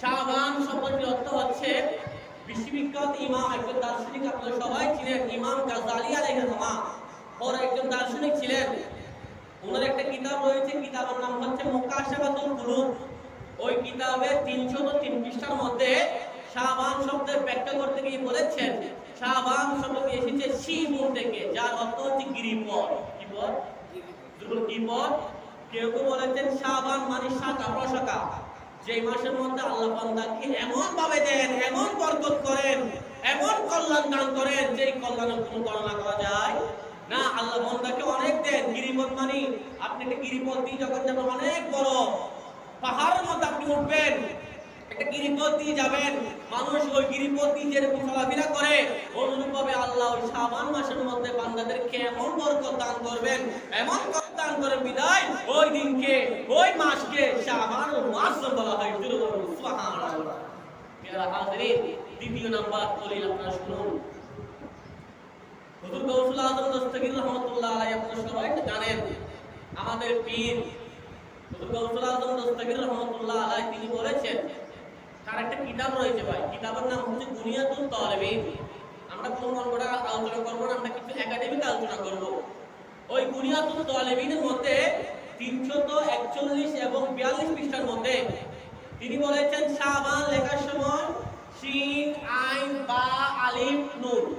শাহবান শব্দটির অর্থ হচ্ছে, বিশ্ববিখ্যাত ইমাম একজন দার্শনিক, আপনারা সবাই ছিলেন ইমাম গাজালি আলাইহিস সালাম। ওর একজন দার্শনিক ছিলেন। ওনার একটা কিতাব রয়েছে, কিতাবের নাম হচ্ছে মুকাশাফাতুল কুলুব। ওই কিতাবের 303 পৃষ্ঠার মধ্যে শাহবান শব্দের ব্যাখ্যা করতে গিয়ে বলেছেন, শাহবান শব্দটি এসেছে শিবুন থেকে, যার অর্থ হচ্ছে গিরিপথ। কি পথ? দুর্বল কি পথ? কেউ কেউ বলেছেন শাহবান মানে শাখা, প্রশাখা। যে মাসের মধ্যে আল্লাহ বান্দাকে এমন ভাবে দেন, এমন বরকত করেন, এমন কল্যাণ দান করেন যে কল্যাণের কোনো গণনা করা যায় না। আল্লাহ বান্দাকে অনেক দেন, গিরিপথ মানে। আপনি একটা গিরিপথ দিয়ে যখন যাবেন, অনেক বড় পাহাড়ের মধ্যে আপনি উঠবেন, একটা গিরিপথ দিয়ে যাবেন, মানুষ ওই গিরিপথ দিয়ে যেরকম চলাফেরা করে অনুরূপ ভাবে আল্লাহ ওই শাবান মাসের মধ্যে বান্দাদেরকে এমন বরকত দান করবেন, এমন দান করে বিদায় ওই মাসকে বলা হয় সুবহানাল্লাহ। মেরা হাজিরিন, দ্বিতীয় নাম্বার দলিল আপনারা শুনুন। হুজুর আজম দস্তগীর রহমাতুল্লাহ আলাইহি আপনারা সবাই জানেন, আমাদের পীর হুজুর আজম দস্তগীর রহমাতুল্লাহ আলাইহি তিনি বলেছেন, তার একটা কিতাব রয়েছে ভাই, কিতাবের নাম হচ্ছে দুনিয়াতুল আমরা কোনো করা আলোচনা করব না, আমরা কিছু একাডেমিক আলোচনা করব। ওই বুনিয়াতুল তালেবিনের মধ্যে তিনশত একচল্লিশ এবং বিয়াল্লিশ পৃষ্ঠার মধ্যে। তিনি বলেছেন, শাহবান লেখার সময় শিন, আইন, বা, আলিফ নূর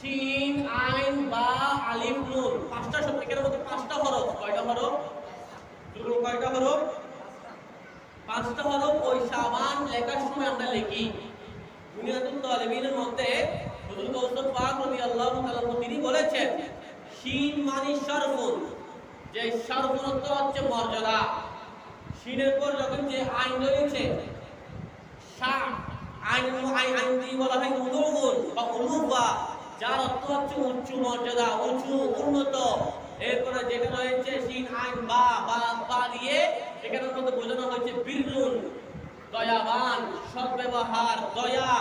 শিন, আইন, বা, আলিফ নূর পাঁচটা শব্দের মধ্যে পাঁচটা হরফ। কয়টা হরফ? কয়টা হরফ? পাঁচটা হরফ ওই সাবান লেখার সময় আমরা লিখি। বুনিয়াদুল তালিবিনের মধ্যে হুজুর গৌসুল পাক রাদিয়াল্লাহু তাআলা তিনি বলেছেন, শিন মানে শরফুন। যে অর্থ হচ্ছে মর্যাদা। শিনের পর যখন যে আইন রয়েছে আইন বলা বা যার হচ্ছে মর্যাদা, উঁচু উন্নত। এরপরে রয়েছে বা বা দিয়ে বোঝানো হয়েছে সদ্ব্যবহার, দয়া।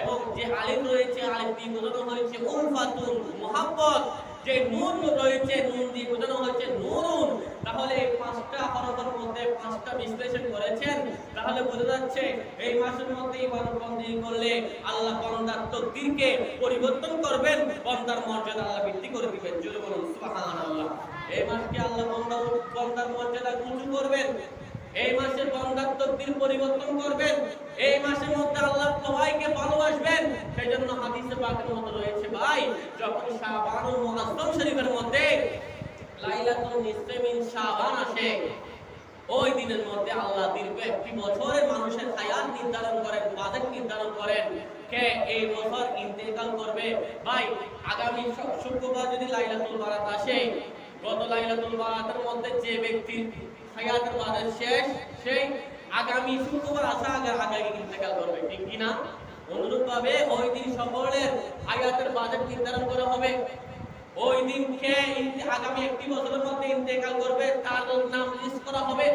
এবং যে আলিম রয়েছে, আলিম দিয়ে বোঝানো হয়েছে উলফাতুন মোহাব্বত। যে নুন রয়েছে নুন দিয়ে বোঝানো হয়েছে নুরুন। তাহলে এই পাঁচটা হরফের মধ্যে পাঁচটা বিশ্লেষণ করেছেন। তাহলে বোঝা যাচ্ছে এই মাসের মধ্যে ইবাদত বন্দী করলে আল্লাহ বান্দার তকদিরকে পরিবর্তন করবেন, বান্দার মর্যাদা আল্লাহ বৃদ্ধি করে দিবেন। জোরে বলুন, সুবহানাল্লাহ। এই মাসকে আল্লাহ বান্দার বান্দার মর্যাদা উঁচু করবেন। এই মাসে তকদির পরিবর্তন করবেন। এই মাসের মধ্যে আল্লাহ সবাইকে ভালোবাসবেন। সেই জন্য হাদিসে পাকের মধ্যে রয়েছে ভাই, যখন শাবানুল মুআজ্জম শরীফের মধ্যে লাইলাতুল মিন আসে, ওই দিনের মধ্যে আল্লাহ দীর্ঘ একটি বছরে মানুষের হায়াত নির্ধারণ করেন, বাজেট নির্ধারণ করেন। কে এই বছর ইন্তেকাল করবে? ভাই, আগামী শুক্রবার যদি লাইলাতুল বারাত আসে, গত লাইলাতুল বারাতের মধ্যে যে ব্যক্তির হায়াতের বাজেট শেষ, সেই আগামী শুক্রবার আসা আগে আগে ইন্তেকাল করবে, ঠিক কি না? অনুরূপ ওই দিন সকলের হায়াতের বাজেট নির্ধারণ করা হবে। ওই দিনকে ইন্তে- আগামী একটি বছরের মধ্যে ইন্তেকাল করবে, তার নাম লিস্ট করা হবে।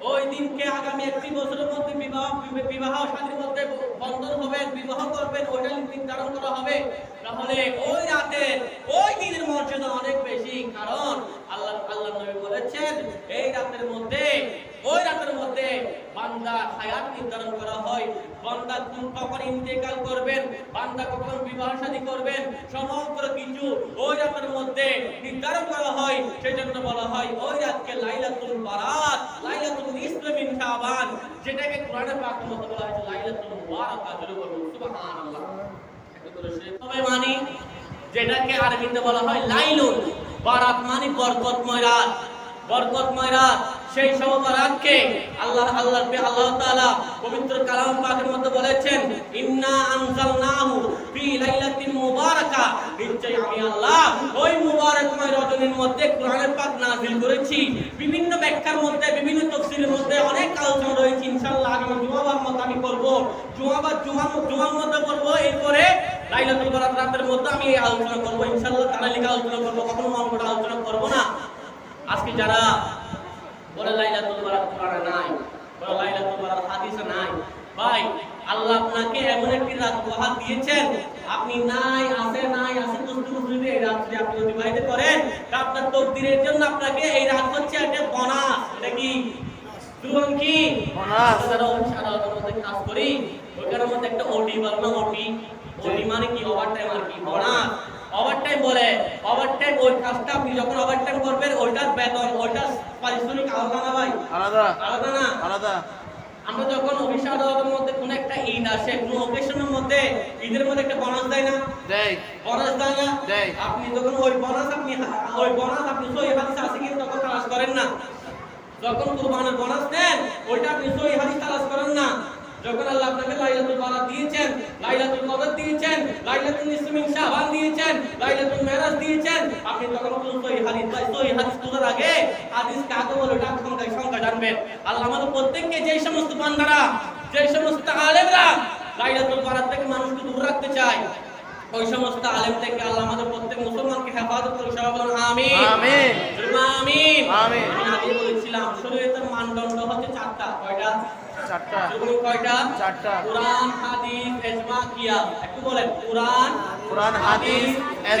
ওই দিনকে আগামী একটি বছরের মধ্যে বিবাহ বিবাহ শাদীর মধ্যে বন্ধন হবেন বিবাহ করবেন, ওইটা নির্ধারণ করা হবে। তাহলে ওই রাতে, ওই দিনের মর্যাদা অনেক বেশি, কারণ আল্লাহ আল্লাহ নবী বলেছেন, এই রাতের মধ্যে, ওই রাতের মধ্যে বান্দা হায়াত নির্ধারণ করা হয়। বান্দা কোন কখন ইন্তেকাল করবেন, বান্দা কখন বিবাহ শাদী করবেন, সমগ্র কিছু ওই রাতের মধ্যে নির্ধারণ করা হয়। সেই জন্য বলা হয়, ওই রাতকে লাইলাতুল বারাত লাইলাতুল ইসলামিন শাবান, যেটাকে কোরআনে পাকের মধ্যে বলা হয়েছে, লাইলাতুল মুবারাকা বলুন। সুবহানাল্লাহ। যেটাকে আরবিতে বলা হয় বারাত মানে বরকতময় রাত। বরকতময় রাত, সেই রাতকে আল্লাহ আল্লাহ আল্লাহ পবিত্র কালাম পাকের মধ্যে বলেছেন, ইন্না ফি লাইলাতিন মুবারাকা। নিশ্চয় আমি আল্লাহ ওই মুবারকময় রজনীর মধ্যে পাক করেছি। বিভিন্ন ব্যাখ্যার মধ্যে, বিভিন্ন তাফসীরের মধ্যে অনেক আলোচনা রয়েছে। ইনশাআল্লাহ আগামী জুমাবার মধ্যে আমি করব। জুমাবার জুমা জুমার মধ্যে করব। এরপরে লাইলাতুল বারাত রাতের মধ্যে আমি এই আলোচনা করব ইনশাআল্লাহ তারা লিখে আলোচনা করব কখনো মন আলোচনা করব না। আজকে যারা বলে লাইলাতুল বারাত কোরআনে নাই বলে লাইলাতুল বারাত হাদিসে নাই ভাই আল্লাহ আপনাকে এমন একটি রাত উপহার দিয়েছেন আপনি নাই আছে নাই আছে কুস্তু কুস্তু এই রাত্রি আপনি অতিবাহিত করেন আপনার তকদিরের জন্য আপনাকে এই রাত হচ্ছে একটা বোনাস। এটা কি? দুর্গম কি? বোনাস। সারা সারা মধ্যে কাজ করি ওইখানের মধ্যে ওটি বলে ওটি ওটি মানে কি ওভার টাইম আর কি বোনাস ওভার টাইম বলে ওভার টাইম ওই কাজটা আপনি যখন ওভার টাইম করবেন ওইটার বেতন ওইটার পারিশ্রমিক আলাদা না ভাই আলাদা আলাদা না আলাদা আমরা যখন অফিস আদালতের মধ্যে কোনো একটা ঈদ আসে কোনো অকেশনের মধ্যে ঈদের মধ্যে একটা বোনাস দেয় না? দেয়। বোনাস দেয় না? দেয়। আপনি যখন ওই বোনাস আপনি ওই বোনাস আপনি সই হাদিস আছে কিন্তু তখন তালাশ করেন না। যখন কুরবানের বোনাস দেন ওইটা আপনি সই হাদিস তালাশ করেন না। যখন আল্লাহ আপনাকে লাইলাতুল বারাত দিয়েছেন লাইলাতুল কদর দিয়েছেন লাইলাতুল নিসফ মিন শাবান দিয়েছেন লাইলাতুল মেরাজ দিয়েছেন আপনি তখন কোন সই হাদিস বা সই হাদিস তোলার আগে হাদিস কাকে বলে ওটা সংখ্যা সংখ্যা জানবেন। আল্লাহ আমাদের প্রত্যেককে যে সমস্ত বান্দারা যে সমস্ত আলেমরা লাইলাতুল বারাত থেকে মানুষকে দূর রাখতে চায় ওই সমস্ত আলেম থেকে আল্লাহ আমাদের প্রত্যেক মুসলমানকে হেফাজত করে সবাই বলুন আমিন। আমিন। আমিন। আমিন। বলেছিলাম শরীয়তের মানদণ্ড হচ্ছে চারটা। কয়টা? চারটা। কয়টা? চারটা। কোরআন হাদিস ইজমা কিয়াম। একটু বলেন কোরআন কোরআন, হাদিস,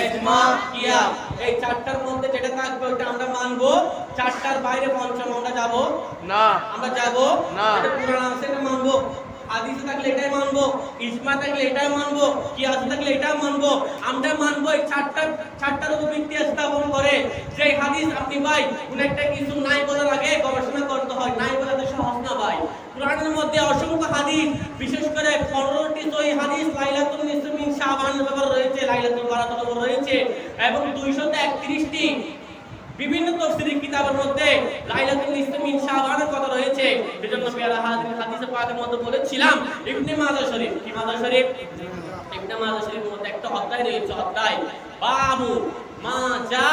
ইজমা, কিয়াম। এই চারটার মধ্যে যেটা থাকবে ওটা আমরা মানবো। চারটার বাইরে পঞ্চম আমরা যাব? না। আমরা যাব? না। এটা কোরআন আছে মানবো? হাদিসে থাকলে এটাই মানবো ইজমা থাকলে এটাই মানবো, কিয়াস থাকলে এটাই মানবো, আমরা মানবো এই চারটা, চারটার উপর ভিত্তি স্থাপন করে। যে হাদিস আপনি ভাই কোন একটা কিছু নাই বলার আগে গবেষণা করতে হয়, নাই বলা তো সহজ ভাই। কোরআনের মধ্যে অসংখ্য হাদিস, বিশেষ করে 15টি সহি হাদিস, লাইলাতুল নিসফ মিন শাবানের ব্যাপারে রয়েছে, লাইলাতুল ব্যাপারে রয়েছে, এবং 231টি বিভিন্ন তফসিরি কিতাবের মধ্যে লাইলাতুল ইসলামিন শাবানের কথা রয়েছে। এজন্য পেয়ারা হাদিস হাদিসে পাকের মধ্যে বলেছিলাম, ইবনে মাজাহ শরীফ কি মাজাহ শরীফ? ইবনে মাজাহ শরীফের মধ্যে একটা অধ্যায় রয়েছে, অধ্যায় বাবু মা জা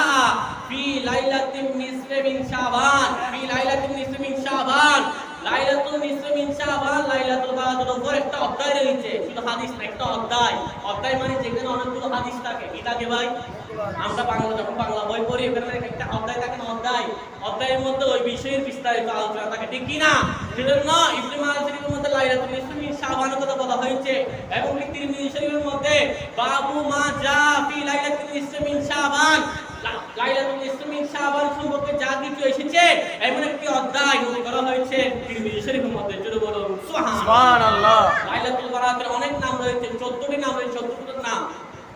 ফি লাইলাতিন নিসফি মিন শাবান, ফি লাইলাতিন নিসফি মিন শাবান লাইলাতুল নিসফি মিন শাবান, লাইলাতুল বারাতের উপর একটা অধ্যায় রয়েছে। শুধু হাদিস একটা অধ্যায়। অধ্যায় মানে যেখানে অনেকগুলো হাদিস থাকে। কি থাকে ভাই? আমরা বাংলা যখন বাংলা বই পড়ি ওখানে একটা অধ্যায় থাকে না অধ্যায়? অধ্যায়ের মধ্যে ওই বিষয়ের বিস্তারিত আলোচনা থাকে ঠিক কি না? সেজন্য ইবনে মাজাহ শরীফের মধ্যে লাইলাতুল ইসলামি শাবানের কথা বলা হয়েছে এবং তিরমিজি শরীফের মধ্যে বাবু মা জা ফি লাইলাতুল ইসলামি শাবান। লাইলাতুল ইসলামি শাবান সম্পর্কে যা কিছু এসেছে এমন একটি অধ্যায় উল্লেখ করা হয়েছে তিরমিজি শরীফের মধ্যে জোরে বলুন। সুবহানাল্লাহ। লাইলাতুল বারাতের অনেক নাম রয়েছে 14টি নাম রয়েছে 14টি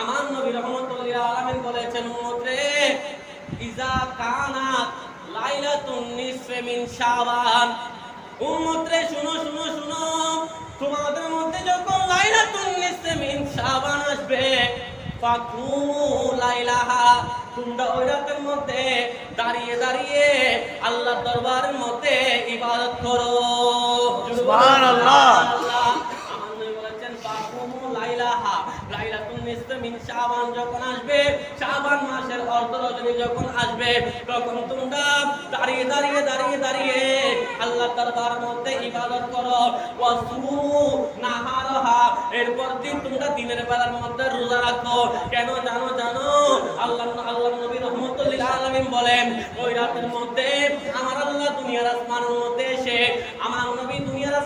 আমার নবী রহমতুল্লাহ আলামিন বলেছেন, উম্মত রে ইজা কানাত লাইলাতুন নিসফে মিন শাবান। উম্মত রে শুনো শুনো শুনো, তোমাদের মধ্যে যখন লাইলাতুন নিসফে মিন শাবান আসবে তোমরা ওই রাতের মধ্যে দাঁড়িয়ে দাঁড়িয়ে আল্লাহর দরবারের মধ্যে ইবাদত করো। সুবহানাল্লাহ। আল্লাহ আমার নবী বলেছেন বাকুমু লাইলাহা লাইলাতুন শাবান যখন আসবে, শাবান মাসের অর্ধ রজনী যখন আসবে, তখন তোমরা দাঁড়িয়ে দাঁড়িয়ে দাঁড়িয়ে দাঁড়িয়ে আল্লাহ দরবারের মধ্যে ইবাদত করো। নাহারহা, এরপর দিন তোমরা দিনের বেলার মধ্যে রোজা রাখো। কেন জানো জানো? আল্লাহ আল্লাহ নবী রহমতুল্লাহ আলামিন বলেন, ওই রাতের মধ্যে আমার আল্লাহ দুনিয়ার আসমানের মধ্যে এসে আমার নবী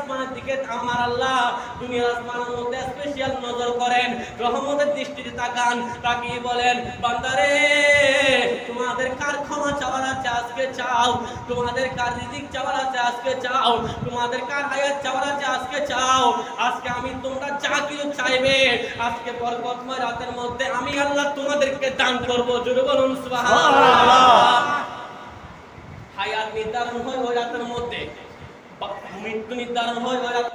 আসমানের দিকে আমার আল্লাহ দুনিয়ার আসমানের মধ্যে স্পেশাল নজর করেন রহমতের দৃষ্টিতে তাকান তাকিয়ে বলেন বান্দারে তোমাদের কার ক্ষমা চাওয়ার আছে আজকে চাও? তোমাদের কার রিজিক চাওয়ার আছে আজকে চাও? তোমাদের কার হায়াত চাওয়ার আছে আজকে চাও? আজকে আমি তোমরা যা কিছু চাইবে আজকে বরকতময় রাতের মধ্যে আমি আল্লাহ তোমাদেরকে দান করব। জোরে বলুন সুবহানাল্লাহ। হায়াত নির্ধারণ হয় ওই রাতের মধ্যে। মৃত্যু নির্ধারণ হয় ওই রাত